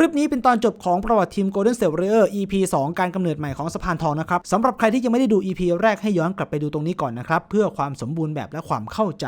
ลิปนี้เป็นตอนจบของประวัติทีม Golden State Warrior EP 2 การกำเนิดใหม่ของสะพานทองนะครับสำหรับใครที่ยังไม่ได้ดู EP แรกให้ย้อนกลับไปดูตรงนี้ก่อนนะครับ เพื่อความสมบูรณ์แบบและความเข้าใจ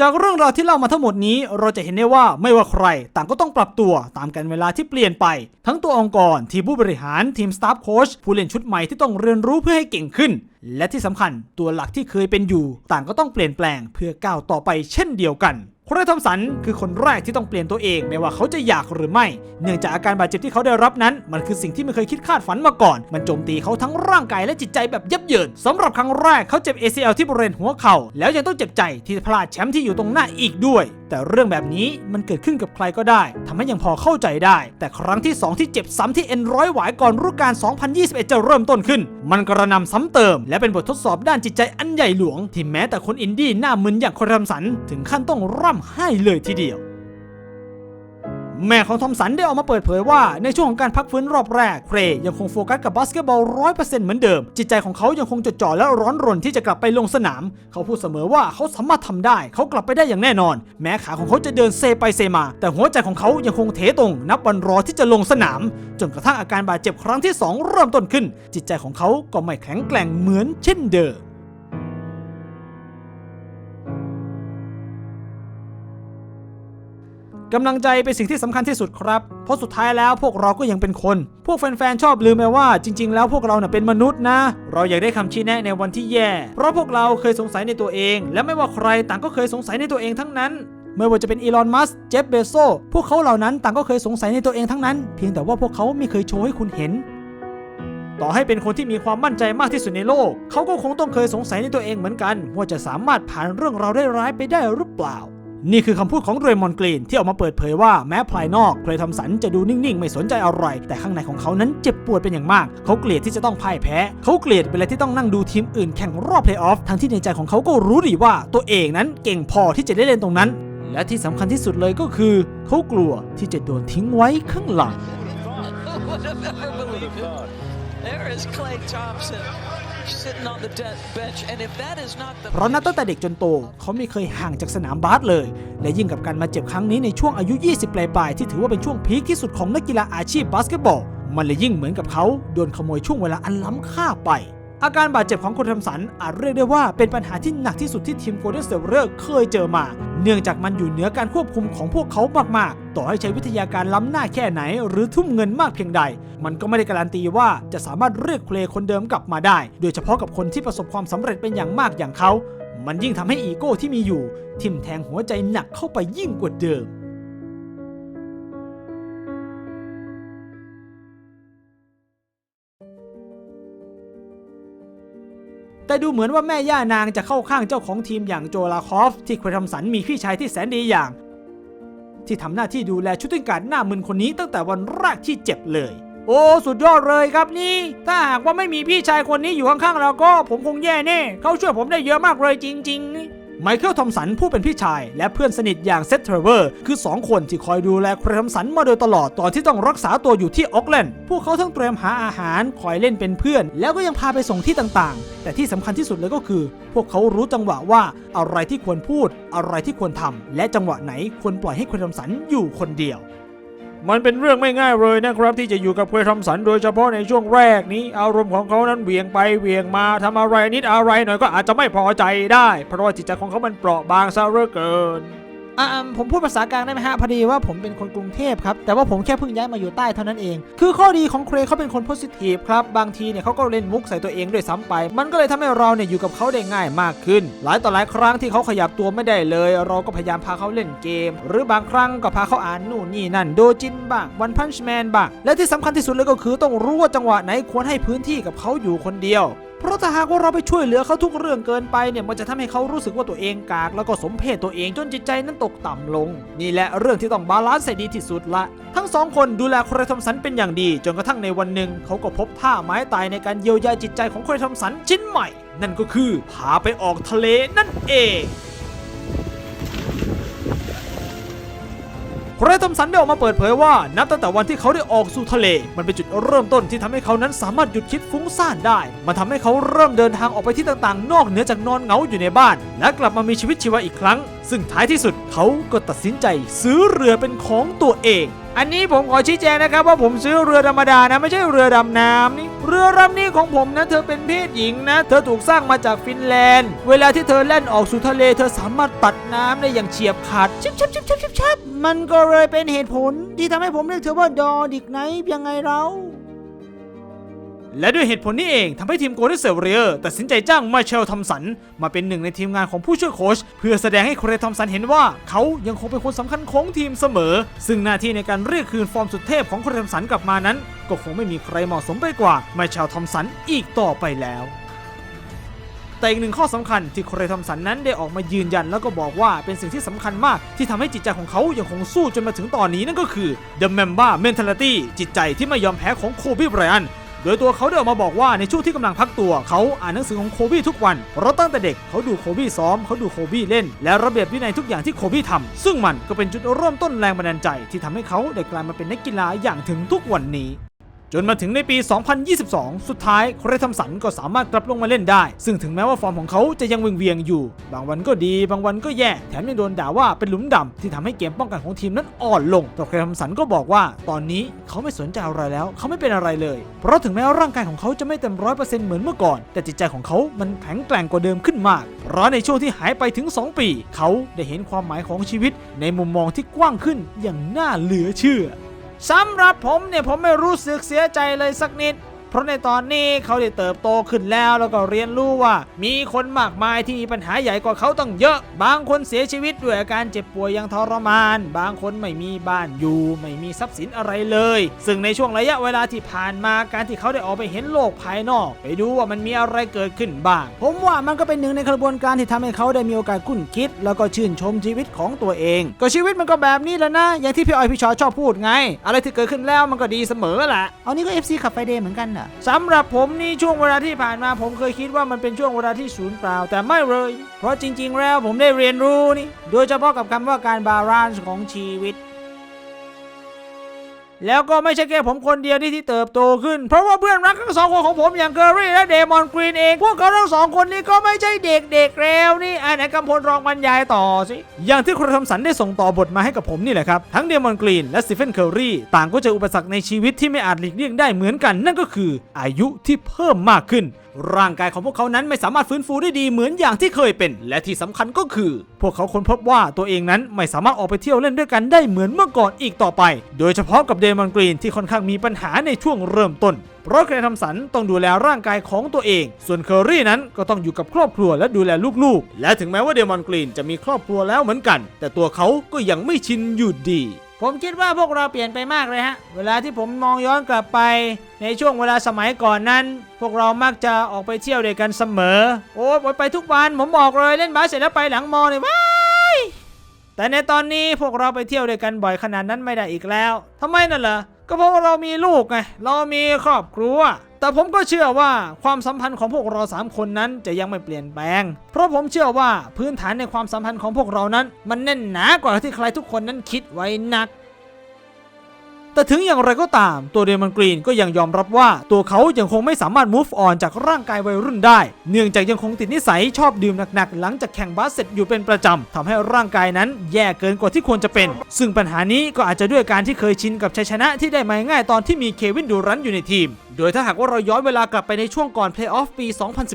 จากเรื่องราวที่เล่ามาทั้งหมดนี้ เราจะเห็นได้ว่าไม่ว่าใคร ต่างก็ต้องปรับตัวตามกันเวลาที่เปลี่ยนไป ทั้งตัวองค์กร ทีมผู้บริหารทีมสตาฟโค้ชผู้เล่นชุดใหม่ที่ต้องเรียนรู้เพื่อให้เก่งขึ้น และที่สำคัญตัวหลักที่เคยเป็นอยู่ ต่างก็ต้องเปลี่ยนแปลงเพื่อก้าวต่อไปเช่นเดียวกัน โคเรทอมสันคือคนแรกที่ต้องเปลี่ยนตัวเองไม่ว่าเขาจะอยากหรือไม่ เนื่องจากอาการบาดเจ็บที่เขาได้รับนั้น มันคือสิ่งที่ไม่เคยคิดคาดฝันมาก่อน มันโจมตีเขาทั้งร่างกายและจิตใจแบบยับเยินสำหรับครั้งแรกเขาเจ็บ ACL ที่บริเวณหัวเข่าแล้วยังต้องเจ็บใจที่พลาดแชมป์ที่อยู่ตรงหน้าอีกด้วยแต่เรื่องแบบนี้มันเกิดขึ้นกับใครก็ได้ทำให้ยังพอเข้าใจได้ แต่ครั้งที่ 2 ที่เจ็บซ้ำที่เอ็นร้อยหวายก่อนรุ่การ 2021 จะเริ่มต้นขึ้น มันกระหนำซ้ำเติม และเป็นบททดสอบด้านจิตใจอันใหญ่หลวง ที่แม้แต่คนอินดี้หน้ามึนอย่างคนรำสัน ถึงขั้นต้องร่ำไห้เลยทีเดียว แม่ของทอมสันได้ออกมาเปิดเผยว่าในช่วงของการพักฟื้นรอบแรก เครยังคงโฟกัสกับบาสเกตบอลร้อยเปอร์เซ็นต์เหมือนเดิม จิตใจของเขายังคงจดจ่อและร้อนรนที่จะกลับไปลงสนาม เขาพูดเสมอว่าเขาสามารถทำได้ เขากลับไปได้อย่างแน่นอน แม้ขาของเขาจะเดินเซไปเซมา แต่หัวใจของเขายังคงเทตรง นับวันรอที่จะลงสนาม จนกระทั่งอาการบาดเจ็บครั้งที่ 2 เริ่มต้นขึ้น จิตใจของเขาก็ไม่แข็งแกร่งเหมือนเช่นเดิม กำลังใจเป็นสิ่งที่สำคัญที่สุดครับ เพราะสุดท้ายแล้วพวกเราก็ยังเป็นคน พวกแฟนๆชอบลืมไปว่าจริง ๆ แล้วพวกเราเน่ะเป็นมนุษย์นะ เราอยากได้คำชี้แนะในวันที่แย่ เพราะพวกเราเคยสงสัยในตัวเอง และไม่ว่าใครต่างก็เคยสงสัยในตัวเองทั้งนั้นไม่ว่าจะเป็นอีลอน มัสก์เจฟ เบโซ พวกเขาเหล่านั้นต่างก็เคยสงสัยในตัวเองทั้งนั้น เพียงแต่ว่าพวกเขาไม่เคยโชว์ให้คุณเห็น ต่อให้เป็นคนที่มีความมั่นใจมากที่สุดในโลก เขาก็คงต้องเคยสงสัยในตัวเองเหมือนกัน ว่าจะสามารถผ่านเรื่องราวได้ร้ายๆไปได้หรือเปล่า นี่คือคำพูดของเรมอนกรีนที่ออกมาเปิดเผยว่าแม้ภายนอกเคยทำสันจะดูนิ่ง ๆ ไม่สนใจอะไร แต่ข้างในของเขานั้นเจ็บปวดเป็นอย่างมาก เขาเกลียดที่จะต้องพ่ายแพ้ เขาเกลียดเวลาที่ต้องนั่งดูทีมอื่นแข่งรอบเพลย์ออฟทั้งที่ในใจของเขาก็รู้ดีว่าตัวเองนั้นเก่งพอที่จะได้เล่นตรงนั้น และที่สำคัญที่สุดเลยก็คือ เขากลัวที่จะโดนทิ้งไว้ข้างหลัง would have ever believed. There is Clay Thompson sitting on the de- bench, and if that is not the เพราะนับตั้งแต่เด็กจนโต เขาไม่เคยห่างจากสนามบาสเลย และยิ่งกับการมาเจ็บครั้งนี้ในช่วงอายุ 20 ปลายๆ ที่ถือว่าเป็นช่วงพีคที่สุดของนักกีฬาอาชีพบาสเกตบอล มันเลยยิ่งเหมือนกับเขาโดนขโมยช่วงเวลาอันล้ำค่าไป อาการบาดเจ็บของคนทำสันอาจเรียกได้ว่าเป็นปัญหาที่หนักที่สุดที่ทีมโกลเด้นสเต r เ e อร์เคยเจอมา เนื่องจากมันอยู่เหนือการควบคุมของพวกเขามาก ๆ ต่อให้ใช้วิทยาการล้ำหน้าแค่ไหน หรือทุ่มเงินมากเพียงใด มันก็ไม่ได้การันตีว่าจะสามารถเรียกเพลย์คนเดิมกลับมาได้ โดยเฉพาะกับคนที่ประสบความสำเร็จเป็นอย่างมากอย่างเขา มันยิ่งทำให้อีโก้ที่มีอยู่ ทิ่มแทงหัวใจหนักเข้าไปยิ่งกว่าเดิม แต่ดูเหมือนว่าแม่ย่านางจะเข้าข้างเจ้าของทีมอย่างโจลาคอฟ ที่เคยทำสันมีพี่ชายที่แสนดีอย่าง ที่ทำหน้าที่ดูแลชุดติ้งการดหน้ามึนคนนี้ตั้งแต่วันแรกที่เจ็บเลย โอ้สุดยอดเลยครับนี่ ถ้าหากว่าไม่มีพี่ชายคนนี้อยู่ข้างๆเราก็ผมคงแย่แน่เขาช่วยผมได้เยอะมากเลยจริง ๆ ไมเคิลทอมสันผู้เป็นพี่ชาย และเพื่อนสนิทอย่างเซธเทรเวอร์คือ 2 คนที่คอยดูแลครทอมสันมาโดยตลอดตอนที่ต้องรักษาตัวอยู่ที่ออกแลนด์พวกเขาทั้งเตรียมหาอาหารคอยเล่นเป็นเพื่อน แล้วก็ยังพาไปส่งที่ต่างๆ แต่ที่สำคัญที่สุดเลยก็คือ พวกเขารู้จังหวะว่าอะไรที่ควรพูด อะไรที่ควรทำและจังหวะไหนควรปล่อยให้ครทอมสันอยู่คนเดียว มันเป็นเรื่องไม่ง่ายเลยนะครับ ที่จะอยู่กับเคยทอมสัน โดยเฉพาะในช่วงแรกนี้ อารมณ์ของเขานั้นเหวี่ยงไปเหวี่ยงมาทำอะไรนิดอะไรหน่อยก็อาจจะไม่พอใจได้ เพราะว่าจิตใจของเขามันเปราะบางซะเหลือเกิน อ่าผมพูดภาษากลางได้ไหมฮะพอดีว่าผมเป็นคนกรุงเทพครับแต่ว่าผมแค่เพิ่งย้ายมาอยู่ใต้เท่านั้นเอง คือข้อดีของเครเขาเป็นคนโพสิทีฟครับบางทีเนี่ยเขาก็เล่นมุกใส่ตัวเองด้วยซ้ำไป มันก็เลยทำให้เราเนี่ยอยู่กับเขาได้ง่ายมากขึ้น หลายต่อหลายครั้งที่เขาขยับตัวไม่ได้เลย เราก็พยายามพาเขาเล่นเกม หรือบางครั้งก็พาเขาอ่านนู่นนี่นั่นโดจินบ้างวันพันช์แมนบ้างและที่สำคัญที่สุดเลยก็คือต้องรู้ว่าจังหวะไหนควรให้พื้นที่กับเขาอยู่คนเดียว เพราะถ้าหากว่าเราไปช่วยเหลือเขาทุกเรื่องเกินไปเนี่ยมันจะทำให้เขารู้สึกว่าตัวเองกาก แล้วก็สมเพศตัวเองจนจิตใจนั้นตกต่ำลง นี่แหละเรื่องที่ต้องบาลานซ์ให้ดีที่สุดละ ทั้งสองคนดูแลโคเรทอมสันเป็นอย่างดี จนกระทั่งในวันหนึ่งเขาก็พบท่าไม้ตายในการเยียวยาจิตใจของโคเรทอมสันชิ้นใหม่ นั่นก็คือพาไปออกทะเลนั่นเอง โคเรทอมสันได้ออกมาเปิดเผยว่า นับตั้งแต่วันที่เขาได้ออกสู่ทะเล มันเป็นจุดเริ่มต้นที่ทำให้เขานั้นสามารถหยุดคิดฟุ้งซ่านได้ มันทำให้เขาเริ่มเดินทางออกไปที่ต่างๆ นอกเหนือจากนอนเหงาอยู่ในบ้าน และกลับมามีชีวิตชีวาอีกครั้ง ซึ่งท้ายที่สุดเขาก็ตัดสินใจซื้อเรือเป็นของตัวเอง อันนี้ผมขอชี้แจงนะครับว่าผมซื้อเรือธรรมดานะไม่ใช่เรือดำน้ำนี่เรือลำนี้ของผมนะเธอเป็นเพศหญิงนะ เธอถูกสร้างมาจากฟินแลนด์ เวลาที่เธอแล่นออกสู่ทะเล เธอสามารถตัดน้ำได้อย่างเฉียบขาดชิบชิบชิบชิบชิบชิบมันก็เลยเป็นเหตุผลที่ทำให้ผมเรียกเธอว่าดอดิกไนท์ยังไงเรา และด้วยเหตุผลนี้เองทำให้ทีมโกลเด้นเซเรียตัดสินใจจ้างมาเชลทอมสัน มาเป็นหนึ่งในทีมงานของผู้ช่วยโค้ชเพื่อแสดงให้โคเรทอมสันเห็นว่า เขายังคงเป็นคนสำคัญของทีมเสมอ ซึ่งหน้าที่ในการเรียกคืนฟอร์มสุดเทพของโคเรทอมสันกลับมานั้น ก็คงไม่มีใครเหมาะสมไปกว่ามาเชลทอมสันอีกต่อไปแล้วแต่อีกหนึ่งข้อสำคัญที่โคเรทอมสันนั้นได้ออกมายืนยันแล้วก็บอกว่าเป็นสิ่งที่สำคัญมาก ที่ทำให้จิตใจของเขายังคงสู้จนมาถึงตอนนี้นั่นก็คือ The Mamba Mentality จิตใจที่ไม่ยอมแพ้ของโคบีไบรอัน โดยตัวเขาได้ออกมาบอกว่าในช่วงที่กำลังพักตัวเขาอ่านหนังสือของโคบี้ทุกวันเพราะตั้งแต่เด็กเขาดูโคบี้ซ้อมเขาดูโคบี้เล่น และระเบียบวินัยทุกอย่างที่โคบี้ทำซึ่งมันก็เป็นจุดเริ่มต้นแรงบันดาลใจ ที่ทำให้เขาได้กลายมาเป็นนักกีฬาอย่างถึงทุกวันนี้ จนมาถึงในปี 2022 สุดท้ายโครทัมสันก็สามารถกลับลงมาเล่นได้ ซึ่งถึงแม้ว่าฟอร์มของเขาจะยังเวียงอยู่ บางวันก็ดี บางวันก็แย่แถมยังโดนด่าว่าเป็นหลุมดำที่ทำให้เกมป้องกันของทีมนั้นอ่อนลง แต่โครทัมสันก็บอกว่า ตอนนี้เขาไม่สนใจอะไรแล้ว เขาไม่เป็นอะไรเลย เพราะถึงแม้ว่าร่างกายของเขาจะไม่เต็มร้อยเปอร์เซ็นต์เหมือนเมื่อก่อน แต่จิตใจของเขามันแข็งแกร่งกว่าเดิมขึ้นมาก เพราะในช่วงที่หายไปถึง 2 ปี เขาได้เห็นความหมายของชีวิต ในมุมมองที่กว้างขึ้นอย่างน่าเหลือเชื่อ สำหรับผมเนี่ยผมไม่รู้สึกเสียใจเลยสักนิด เพราะในตอนนี้เขาได้เติบโตขึ้นแล้วแล้วก็เรียนรู้ว่า มีคนมากมายที่มีปัญหาใหญ่กว่าเขาต้องเยอะ บางคนเสียชีวิตด้วยอาการเจ็บป่วยอย่างทรมาน บางคนไม่มีบ้านอยู่ ไม่มีทรัพย์สินอะไรเลย ซึ่งในช่วงระยะเวลาที่ผ่านมาการที่เขาได้ออกไปเห็นโลกภายนอก ไปดูว่ามันมีอะไรเกิดขึ้นบ้าง ผมว่ามันก็เป็นหนึ่งในกระบวนการที่ทำให้เขาได้มีโอกาสคุ้นคิด แล้วก็ชื่นชมชีวิตของตัวเอง ก็ชีวิตมันก็แบบนี้แหละนะ อย่างที่พี่อ้อยพี่ชอชอบพูดไง อะไรที่เกิดขึ้นแล้วมันก็ดีเสมอแหละเอานี่ก็ FC ขับไฟเดย์เหมือนกันเหรอสำหรับผมนี่ช่วงเวลาที่ผ่านมาผมเคยคิดว่ามันเป็นช่วงเวลาที่ศูนย์เปล่า แต่ไม่เลย เพราะจริง ๆ แล้วผมได้เรียนรู้นี่ โดยเฉพาะกับคำว่าการบาลานซ์ของชีวิต แล้วก็ไม่ใช่แค่ผมคนเดียวที่ที่เติบโตขึ้น เพราะว่าเพื่อนรักทั้งสองคนของผมอย่างเกอรี่และเดมอนกรีนเอง พวกเขาทั้งสองคนนี้ก็ไม่ใช่เด็กๆแล้วนี่อันไหนกำพลรองบรรยายต่อสิ อย่างที่คุณทำสันได้ส่งต่อบทมาให้กับผมนี่แหละครับ ทั้งเดมอนกรีนและสตีเฟนเคอรี่ต่างก็เจออุปสรรคในชีวิตที่ไม่อาจหลีกเลี่ยงได้เหมือนกัน นั่นก็คืออายุที่เพิ่มมากขึ้น ร่างกายของพวกเขานั้นไม่สามารถฟื้นฟูได้ดีเหมือนอย่างที่เคยเป็น และที่สำคัญก็คือ พวกเขาค้นพบว่าตัวเองนั้นไม่สามารถออกไปเที่ยวเล่นด้วยกันได้เหมือนเมื่อก่อนอีกต่อไป โดยเฉพาะกับเดมอนกรีนที่ค่อนข้างมีปัญหาในช่วงเริ่มต้นเพราะเครทำสันต้องดูแลร่างกายของตัวเอง ส่วนเคอรี่นั้นก็ต้องอยู่กับครอบครัวและดูแลลูกๆ และถึงแม้ว่าเดมอนกรีนจะมีครอบครัวแล้วเหมือนกัน แต่ตัวเขาก็ยังไม่ชินอยู่ดี ผมคิดว่าพวกเราเปลี่ยนไปมากเลยฮะ เวลาที่ผมมองย้อนกลับไป ในช่วงเวลาสมัยก่อนนั้น พวกเรามักจะออกไปเที่ยวด้วยกันเสมอ โอ้ยไปทุกวันผมบอกเลยเล่นบาสเสร็จแล้วไปหลังมอเลยว้ายแต่ในตอนนี้พวกเราไปเที่ยวด้วยกันบ่อยขนาดนั้นไม่ได้อีกแล้วทำไมนั่นเหรอก็เพราะว่าเรามีลูกไงเรามีครอบครัว แต่ผมก็เชื่อว่าความสัมพันธ์ของพวกเราสามคนนั้นจะยังไม่เปลี่ยนแปลง เพราะผมเชื่อว่าพื้นฐานในความสัมพันธ์ของพวกเรานั้น มันแน่นหนากว่าที่ใครทุกคนนั้นคิดไว้นักแต่ถึงอย่างไรก็ตามตัวเดมอนกรีนก็ยังยอมรับว่าตัวเขายังคงไม่สามารถ move on จากร่างกายวัยรุ่นได้ เนื่องจากยังคงติดนิสัยชอบดื่มหนักๆ หลังจากแข่งบาสเสร็จอยู่เป็นประจำทำให้ร่างกายนั้นแย่เกินกว่าที่ควรจะเป็น ซึ่งปัญหานี้ก็อาจจะด้วยการที่เคยชินกับชัยชนะที่ได้มาง่ายตอนที่มีเควินดูรันอยู่ในทีม โดยถ้าหากว่าเราย้อนเวลากลับไปในช่วงก่อนเพลย์ออฟปี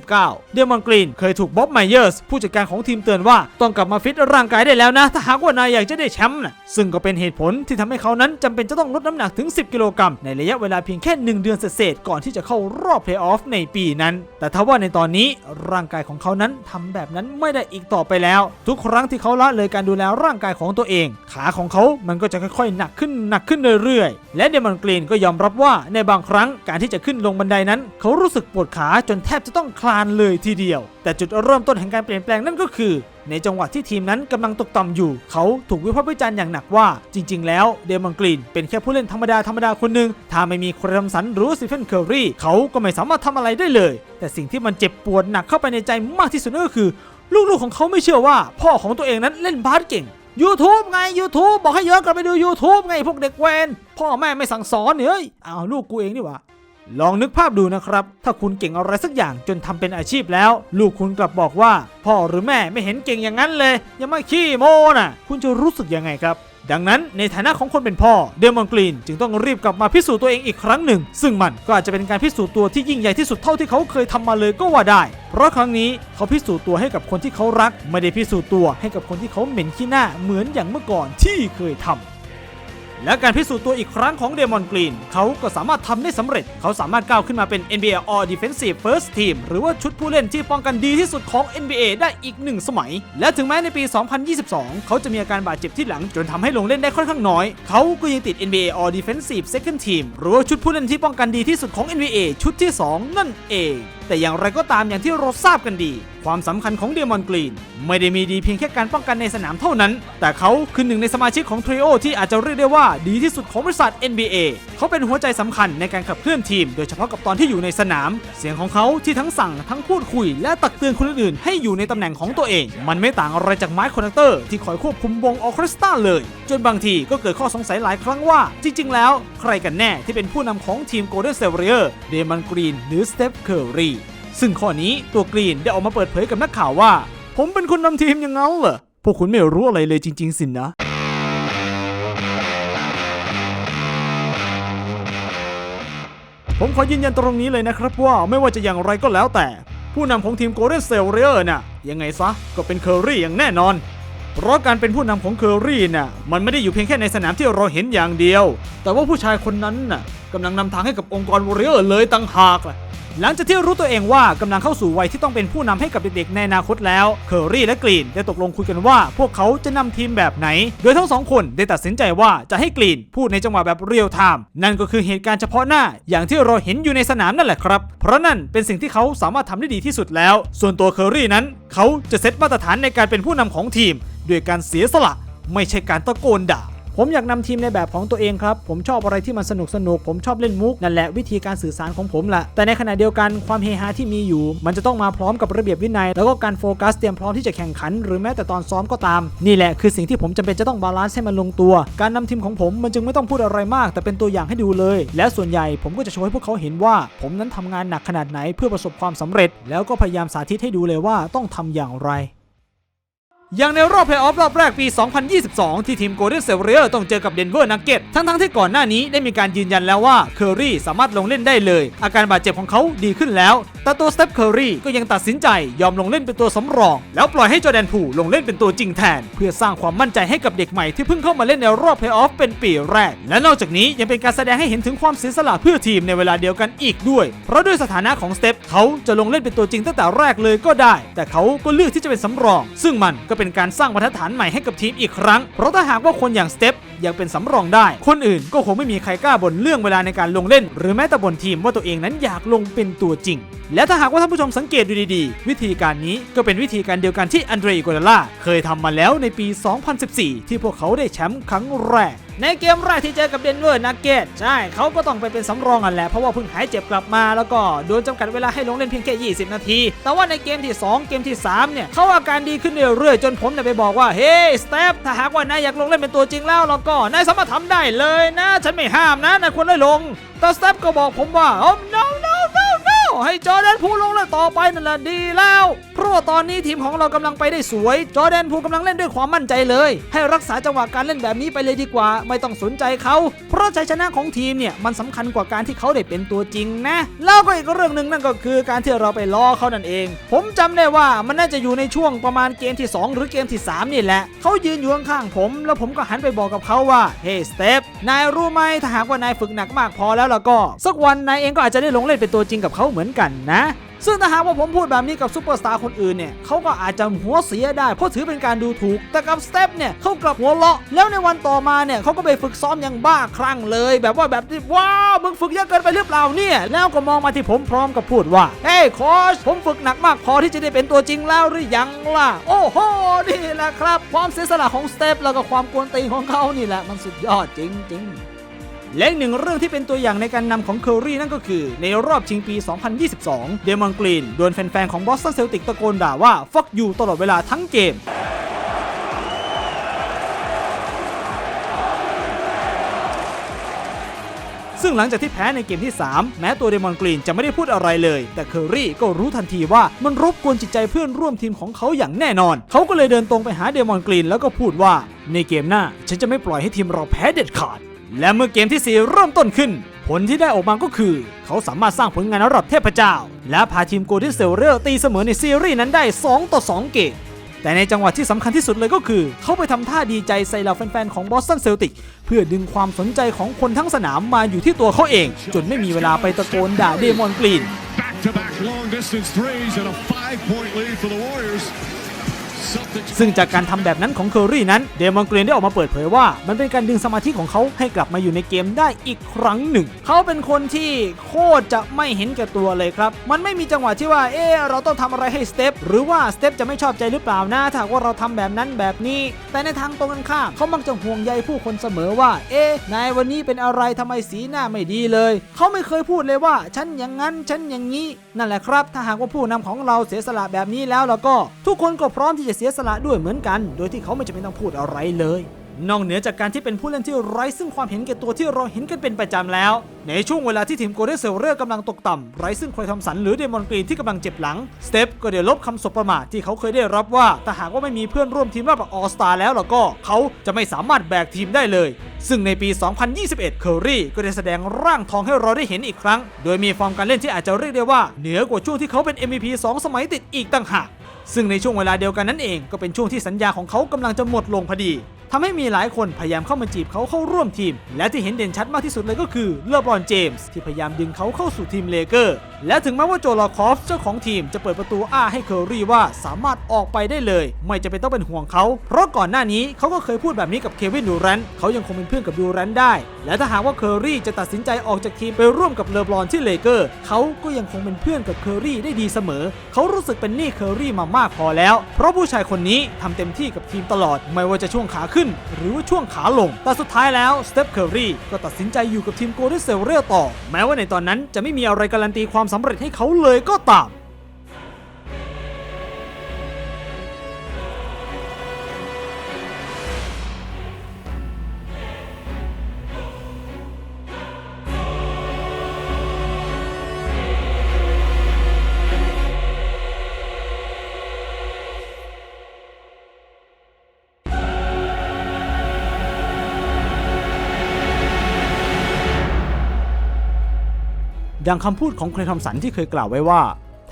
2019 เดมอนกรีนเคยถูกบ๊อบไมเยอร์สผู้จัดการของทีมเตือนว่าต้องกลับมาฟิตร่างกายได้แล้วนะ ถ้าหากว่านายอยากจะได้แชมป์นะซึ่งก็เป็นเหตุผลที่ทำให้เขานั้นจำเป็นจะต้องลดน้ำหนักถึง 10 กิโลกรัมในระยะเวลาเพียงแค่ 1 เดือนเศษก่อนที่จะเข้ารอบเพลย์ออฟในปีนั้น แต่ทว่าในตอนนี้ร่างกายของเขานั้นทำแบบนั้นไม่ได้อีกต่อไปแล้ว ทุกครั้งที่เขาละเลยการดูแลร่างกายของตัวเอง ขาของเขามันก็จะค่อยๆ หนักขึ้นหนักขึ้นเรื่อยๆ และเดมอนกรีนก็ยอมรับว่าในบางครั้งการที่จะขึ้นลงบันไดนั้น เขารู้สึกปวดขาจนแทบจะต้องคลานเลยทีเดียว แต่จุดเริ่มต้นแห่งการเปลี่ยนแปลงนั่นก็คือ ในจังหวะที่ทีมนั้นกำลังตกต่ำอยู่ เขาถูกวิพากษ์วิจารณ์อย่างหนักว่า จริง ๆ แล้วเดมอนกรีนเป็นแค่ผู้เล่นธรรมดาธรรมดาคนหนึ่งถ้าไม่มีครมสันหรือสตีเฟนเคอรี่เขาก็ไม่สามารถทำอะไรได้เลย แต่สิ่งที่มันเจ็บปวดหนักเข้าไปในใจมากที่สุดก็คือ ลูกๆของเขาไม่เชื่อว่า พ่อของตัวเองนั้นเล่นบาสเก่ง YouTube ไง YouTube บอกให้ย้อนกลับไปดู YouTube ไงพวกเด็กเวนพ่อแม่ไม่สั่งสอนเนี่ยเฮ้ยอ้าวลูกกูเองนี่หว่า ลองนึกภาพดูนะครับ ถ้าคุณเก่งอะไรสักอย่างจนทำเป็นอาชีพแล้ว ลูกคุณกลับบอกว่า พ่อหรือแม่ไม่เห็นเก่งอย่างนั้นเลยยังไม่ขี้โม้น่ะ คุณจะรู้สึกยังไงครับ ดังนั้นในฐานะของคนเป็นพ่อเดมอนกรีนจึงต้องรีบกลับมาพิสูจน์ตัวเองอีกครั้งหนึ่ง ซึ่งมันก็อาจจะเป็นการพิสูจน์ตัวที่ยิ่งใหญ่ที่สุดเท่าที่เขาเคยทำมาเลยก็ว่าได้ เพราะครั้งนี้เขาพิสูจน์ตัวให้กับคนที่เขารัก ไม่ได้พิสูจน์ตัวให้กับคนที่เขาเหม็นขี้หน้าเหมือนอย่างเมื่อก่อนที่เคยทำ และการพิสูจน์ตัวอีกครั้งของเดมอนกรีนเขาก็สามารถทำได้สำเร็จ เขาสามารถก้าวขึ้นมาเป็น NBA All Defensive First Team หรือว่าชุดผู้เล่นที่ป้องกันดีที่สุดของ NBA ได้อีกหนึ่งสมัย และถึงแม้ในปี 2022 เขาจะมีอาการบาดเจ็บที่หลังจนทำให้ลงเล่นได้ค่อนข้างน้อย เขาก็ยังติด NBA All Defensive Second Team หรือว่าชุดผู้เล่นที่ป้องกันดีที่สุดของ NBA ชุดที่ 2 นั่นเอง แต่อย่างไรก็ตามอย่างที่เราทราบกันดี ความสำคัญของเดมอนกรีนไม่ได้มีดีเพียงแค่การป้องกันในสนามเท่านั้น แต่เขาคือหนึ่งในสมาชิกของทริโอที่อาจจะเรียกได้ว่าดีที่สุดของบริษัท NBA เขาเป็นหัวใจสำคัญในการขับเคลื่อนทีม โดยเฉพาะกับตอนที่อยู่ในสนาม เสียงของเขาที่ทั้งสั่งทั้งพูดคุย และตักเตือนคนอื่นๆให้อยู่ในตำแหน่งของตัวเอง มันไม่ต่างอะไรจากไมค์คอนเตอร์ที่คอยควบคุมวงออเคสตราเลย จนบางทีก็เกิดข้อสงสัยหลายครั้งว่า จริง ๆ แล้ว ใครกันแน่ที่เป็นผู้นำของทีม Golden State Warriors เดมอนกรีนหรือสเตฟเคอร์รี ซึ่งข้อนี้ตัวกรีนได้ออกมาเปิดเผยกับนักข่าวว่า ผมเป็นคนนำทีมอย่างนั้นเหรอพวกคุณไม่รู้อะไรเลยจริง ๆ สินนะ ผมขอยืนยันตรงนี้เลยนะครับว่าไม่ว่าจะอย่างไรก็แล้วแต่ ผู้นำของทีม Golden State Warriors น่ะยังไงซะก็เป็นเคอร์รี่อย่างแน่นอน เพราะการเป็นผู้นำของเคอร์รี่น่ะมันไม่ได้อยู่เพียงแค่ในสนามที่เราเห็นอย่างเดียว แต่ว่าผู้ชายคนนั้นน่ะ กำลังนำทางให้กับองค์กรวอริเออร์เลยตั้งหากล่ะหลังจากที่รู้ตัวเองว่ากำลังเข้าสู่วัยที่ต้องเป็นผู้นำให้กับเด็กๆในอนาคตแล้ว เคอร์รี่และกรีนได้ตกลงคุยกันว่า พวกเขาจะนำทีมแบบไหน โดยทั้งสองคนได้ตัดสินใจว่าจะให้กรีนพูดในจังหวะแบบเรียลไทม์นั่นก็คือเหตุการณ์เฉพาะหน้า อย่างที่เราเห็นอยู่ในสนามนั่นแหละครับ เพราะนั่นเป็นสิ่งที่เขาสามารถทำได้ดีที่สุดแล้ว ส่วนตัวเคอร์รี่นั้น เขาจะเซตมาตรฐานในการเป็นผู้นำของทีม ด้วยการเสียสละ ไม่ใช่การตะโกนด่า ผมอยากนำทีมในแบบของตัวเองครับ ผมชอบอะไรที่มันสนุกสนุกผมชอบเล่นมุกนั่นแหละวิธีการสื่อสารของผมแหละแต่ในขณะเดียวกันความเฮฮาที่มีอยู่ มันจะต้องมาพร้อมกับระเบียบวินัย แล้วก็การโฟกัสเตรียมพร้อมที่จะแข่งขัน หรือแม้แต่ตอนซ้อมก็ตาม นี่แหละคือสิ่งที่ผมจำเป็นจะต้องบาลานซ์ให้มันลงตัว การนำทีมของผมมันจึงไม่ต้องพูดอะไรมาก แต่เป็นตัวอย่างให้ดูเลย และส่วนใหญ่ผมก็จะโชว์ให้พวกเขาเห็นว่า ผมนั้นทำงานหนักขนาดไหนเพื่อประสบความสำเร็จ แล้วก็พยายามสาธิตให้ดูเลยว่าต้องทำอย่างไร อย่างในรอบเพลย์ออฟรอบแรกปี 2022 ที่ทีม Golden State Warriors ต้องเจอกับ Denver Nuggets ทั้งๆที่ก่อนหน้านี้ได้มีการยืนยันแล้วว่าเคอรี่สามารถลงเล่นได้เลย อาการบาดเจ็บของเขาดีขึ้นแล้ว แต่ตัวสเต p เคอรี่ก็ยังตัดสินใจยอมลงเล่นเป็นตัวสำรอง แล้วปล่อยให้จอแดนพูลงเล่นเป็นตัวจริงแทน เพื่อสร้างความมั่นใจให้กับเด็กใหม่ที่เพิ่งเข้ามาเล่นในรอบเพลย์ออฟเป็นปีแรก และนอกจากนี้ยังเป็นการแสดงให้เห็นถึงความเสียสละเพื่อทีมในเวลาเดียวกันอีกด้วย เพราะด้วยสถานะของสเต p เขาจะลงเล่นเป็นตัวจริงตั้งแต่แรกเลยก็ได้ แต่เขาก็เลือกที่จะเป็นสำรอง ซึ่งมันก็เป็นการสร้างบรรทัดฐานใหม่ให้กับทีมอีกครั้ง เพราะถ้าหากว่าคนอย่างสเตปยังเป็นสำรองได้ คนอื่นก็คงไม่มีใครกล้าบ่นเรื่องเวลาในการลงเล่น หรือแม้แต่บ่นทีมว่าตัวเองนั้นอยากลงเป็นตัวจริง และถ้าหากว่าท่านผู้ชมสังเกตดูดีๆ วิธีการนี้ก็เป็นวิธีการเดียวกันที่อันเดร i โกลาล่าเคยทำมาแล้วในปี 2014 ที่พวกเขาได้แชมป์ครั้งแรก ในเกมแรกที่เจอกับเดนเวอร์นักเก็ตใช่เขาก็ต้องไปเป็นสำรองกันแหละเพราะว่าเพิ่งหายเจ็บกลับมาแล้วก็โดนจำกัดเวลาให้ลงเล่นเพียงแค่ 20 นาที แต่ว่าในเกมที่ 2 เกมที่ 3 เนี่ยเขาอาการดีขึ้นเรื่อยๆจนผมเนี่ยไปบอกว่าเฮ้สเตปถ้าหากว่านายอยากลงเล่นเป็นตัวจริงแล้วแล้วก็นายสามารถทำได้เลยนะ ฉันไม่ห้ามนะนายควรได้ลงแต่สเตปก็บอกผมว่าอ๋อ no no no no ให้จอร์แดนพูลลงเล่นต่อไปนั่นแหละดีแล้ว เพราะว่าตอนนี้ทีมของเรากำลังไปได้สวย จอแดนพูลกำลังเล่นด้วยความมั่นใจเลย ให้รักษาจังหวะการเล่นแบบนี้ไปเลยดีกว่า ไม่ต้องสนใจเขาเพราะชัยชนะของทีมเนี่ยมันสำคัญกว่าการที่เขาได้เป็นตัวจริงนะแล้วก็อีกเรื่องหนึ่งนั่นก็คือการที่เราไปล้อเขานั่นเอง ผมจำได้ว่ามันน่าจะอยู่ในช่วงประมาณเกมที่ 2 หรือเกมที่ 3 นี่แหละเขายืนอยู่ข้างๆผม แล้วผมก็หันไปบอกกับเขาว่าเฮ้สเตปนายรู้ไหมถ้าหากว่านายฝึกหนักมากพอแล้วแล้วก็ สักวันนายเองก็อาจจะได้ลงเล่นเป็นตัวจริงกับเขาเหมือนกันนะ ซึ่งถ้าหากว่าผมพูดแบบนี้กับซูเปอร์สตาร์คนอื่นเนี่ยเขาก็อาจจะหัวเสียได้ เพราะถือเป็นการดูถูก แต่กับสเตปเนี่ยเขากลับหัวเราะ แล้วในวันต่อมาเนี่ยเขาก็ไปฝึกซ้อมอย่างบ้าคลั่งเลย แบบว่าแบบที่ว้าวมึงฝึกเยอะเกินไปหรือเปล่าเนี่ย แล้วก็มองมาที่ผมพร้อมกับพูดว่าเฮ้ยโค้ชผมฝึกหนักมากพอที่จะได้เป็นตัวจริงแล้วหรือยังล่ะ โอ้โหนี่แหละครับ ความเสียสละของสเตปแล้วก็ความกวนตีนของเขานี่แหละมันสุดยอดจริง ๆ และหนึ่งเรื่องที่เป็นตัวอย่างในการนำของเคอรี่นั่นก็คือ ในรอบชิงปี 2022 เดมอนกรีนโดนแฟนๆ ของบอสตันเซลติกตะโกนด่าว่า fuck you ตลอดเวลาทั้งเกมซซึ่งหลังจากที่แพ้ในเกมที่ 3 แม้ตัวเดมอนกรีนจะไม่ได้พูดอะไรเลย แต่เคอรี่ก็รู้ทันทีว่ามันรบกวนจิตใจเพื่อนร่วมทีมของเขาอย่างแน่นอน เขาก็เลยเดินตรงไปหาเดมอนกรีนแล้วก็พูดว่า ในเกมหน้า ฉันจะไม่ปล่อยให้ทีมเราแพ้เด็ดขาด และเมื่อเกมที่ 4 เริ่มต้นขึ้น ผลที่ได้ออกมาก็คือ เขาสามารถสร้างผลงานระดับเทพเจ้า และพาทีมโกลเด้นเซลเรอร์ตีเสมอในซีรีส์นั้นได้ 2 ต่อ 2 เกม แต่ในจังหวะที่สำคัญที่สุดเลยก็คือ เขาไปทำท่าดีใจใส่เหล่าแฟนๆ ของบอสตันเซลติก เพื่อดึงความสนใจของคนทั้งสนามมาอยู่ที่ตัวเขาเอง จนไม่มีเวลาไปตะโกนด่าเดมอนกรีน Back to back long distance threes and a five point lead for the Warriors. ซึ่งจากการทำแบบนั้นของเคอรี่นั้นเดมอนกรีนได้ออกมาเปิดเผยว่า มันเป็นการดึงสมาธิของเขาให้กลับมาอยู่ในเกมได้อีกครั้งหนึ่ง เขาเป็นคนที่โคตรจะไม่เห็นแก่ตัวเลยครับ มันไม่มีจังหวะที่ว่าเออเราต้องทำอะไรให้สเต็ปหรือว่าสเต็ปจะไม่ชอบใจหรือเปล่านะถ้าว่าเราทำแบบนั้นแบบนี้ แต่ในทางตรงกันข้ามเขามักจะห่วงใยผู้คนเสมอว่า เอ๊นายวันนี้เป็นอะไรทำไมสีหน้าไม่ดีเลย เขาไม่เคยพูดเลยว่า ฉันอย่างนั้นฉันอย่างนี้ นั่นแหละครับ ถ้าหากว่าผู้นำของเราเสียสละแบบนี้แล้วแล้วก็ ทุกคนก็พร้อมที่จะเสียสละด้วยเหมือนกัน โดยที่เขาไม่จำเป็นต้องพูดอะไรเลย นอกเหนือจากการที่เป็นผู้เล่นที่ไร้ซึ่งความเห็นแก่ตัวที่เราเห็นกันเป็นประจำแล้ว ในช่วงเวลาที่ทีมโกลเด้นเซลเรอร์กำลังตกต่ำไร้ซึ่งคอยทำสันหรือเดมอนกรีนที่กำลังเจ็บหลังสเตปก็เดี๋ยวลบคำสบประมาทที่เขาเคยได้รับว่าถ้าหากว่าไม่มีเพื่อนร่วมทีมระดับออสตาแล้วแล้วก็เขาจะไม่สามารถแบกทีมได้เลยซึ่งในปี 2021 เคอรี่ก็ได้แสดงร่างทองให้เราได้เห็นอีกครั้ง โดยมีฟอร์มการเล่นที่อาจจะเรียกได้ว่า เหนือกว่าช่วงที่เขาเป็น MVP สองสมัยติดอีกต่างหาก ซึ่งในช่วงเวลาเดียวกันนั่นเองก็เป็นช่วงที่สัญญาของเขากำลังจะหมดลงพอดี ทำให้มีหลายคนพยายามเข้ามาจีบเขาเข้าร่วมทีม และที่เห็นเด่นชัดมากที่สุดเลยก็คือเลบรอนเจมส์ที่พยายามดึงเขาเข้าสู่ทีมเลเกอร์ และถึงแม้ว่าโจลาคอฟเจ้าของทีมจะเปิดประตูอ้าให้เคอรี่ว่าสามารถออกไปได้เลย ไม่จะเป็นต้องเป็นห่วงเขา เพราะก่อนหน้านี้เขาก็เคยพูดแบบนี้กับเควินดูแรนเขายังคงเป็นเพื่อนกับดูแรนได้ และถ้าหากว่าเคอรี่จะตัดสินใจออกจากทีมไปร่วมกับเลบรอนที่เลเกอร์เขาก็ยังคงเป็นเพื่อนกับเคอรี่ได้ดีเสมอ เขารู้สึกเป็นหนี้เคอรี่มามากพอแล้ว เพราะผู้ชายคนนี้ทำเต็มที่กับทีมตลอด ไม่ว่าจะช่วงขาขึ้นหรือว่าช่วงขาลง แต่สุดท้ายแล้วสเตปเคอร์รี่ก็ตัดสินใจอยู่กับทีมโกลเด้นเซลเรอยต่อ แม้ว่าในตอนนั้นจะไม่มีอะไรการันตีความสำเร็จให้เขาเลยก็ตาม ดังคำพูดของเคลทอมสันที่เคยกล่าวไว้ว่า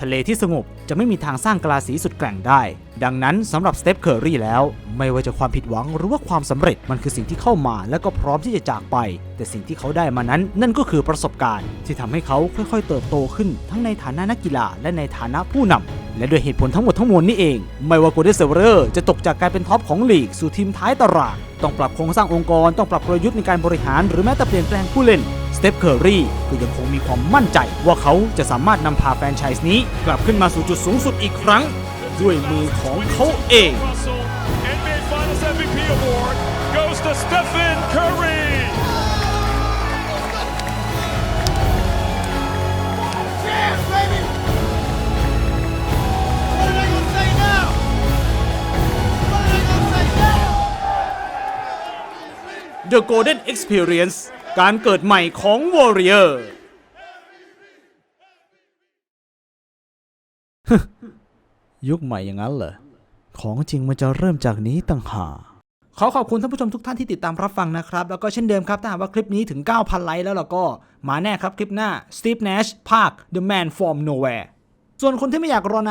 ทะเลที่สงบจะไม่มีทางสร้างกลาสีสุดแกร่งได้ ดังนั้นสำหรับสเตปเคอร์รี่แล้ว ไม่ว่าจะความผิดหวังหรือว่าความสำเร็จมันคือสิ่งที่เข้ามาและก็พร้อมที่จะจากไป แต่สิ่งที่เขาได้มานั้น นั่นก็คือประสบการณ์ ที่ทำให้เขาค่อยๆ เติบโตขึ้นทั้งในฐานะนักกีฬาและในฐานะผู้นำ และด้วยเหตุผลทั้งหมดทั้งมวลนี้เอง ไม่ว่าโกลเด้นเซเวอร์จะตกจากการเป็นท็อปของลีกสู่ทีมท้ายตารางต้องปรับโครงสร้างองค์กรต้องปรับกลยุทธ์ในการบริหารหรือแม้แต่เปลี่ยนแปลงผู้เล่นสเตปเคอร์รี่ก็ยังคงมีความมั่นใจว่าเขาจะสามารถนำพาแฟรนไชส์นี้ กลับขึ้นมาสู่จุดสูงสุดอีกครั้ง ด้วยมือของเขาเอง Russell NBA Finals MVP award goes to Stephen Curry. The Golden Experience การเกิดใหม่ของ Warrior ยุคใหม่อย่างนั้นเหรอ ของจริงมันจะเริ่มจากนี้ต่างหากขอขอบคุณท่านผู้ชมทุกท่านที่ติดตามรับฟังนะครับ แล้วก็เช่นเดิมครับ ถ้าหากว่าคลิปนี้ถึง 9,000 ไลค์แล้วเราก็มาแน่ครับคลิปหน้า Steve Nash ภาค The Man from Nowhere ส่วนคนที่ไม่อยากรอนาน